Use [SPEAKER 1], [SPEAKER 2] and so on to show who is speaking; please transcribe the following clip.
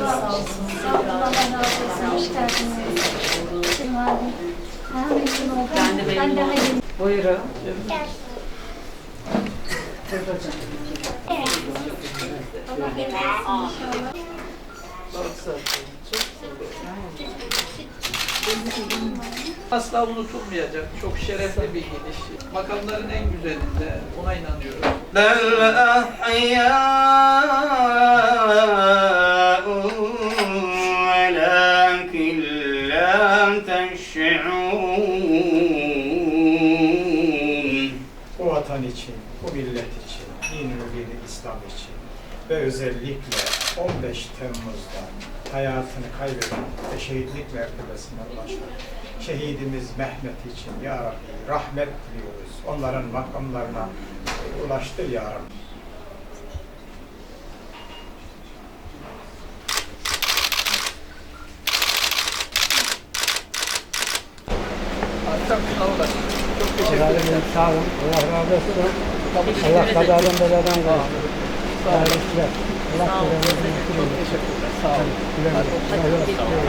[SPEAKER 1] razı olsun. Oldum.
[SPEAKER 2] memnun
[SPEAKER 3] Buyurun.
[SPEAKER 4] Asla unutulmayacak, çok şerefli bir gidiş. Makamların en güzelinde, ona inanıyorum.
[SPEAKER 5] لا تشعرون
[SPEAKER 6] bu vatan için, bu millet için, din-i dini İslam için ve özellikle 15 Temmuz'da hayatını kaybeden ve şehitlik mertebesine ulaşan şehidimiz Mehmet için Ya Rabbi rahmet diliyoruz. Onların makamlarına ulaştır Ya Rabbi.
[SPEAKER 4] Çok teşekkür ederim.
[SPEAKER 3] Sağ olun. Allah razı olsun. Allah kazadan beladan korusun.
[SPEAKER 4] Sağ olun.
[SPEAKER 3] Allah
[SPEAKER 2] Sağ olun.
[SPEAKER 3] belanızı
[SPEAKER 4] Çok teşekkürler. Sağ olun.
[SPEAKER 3] Güle güle.
[SPEAKER 2] Hadi, gelin.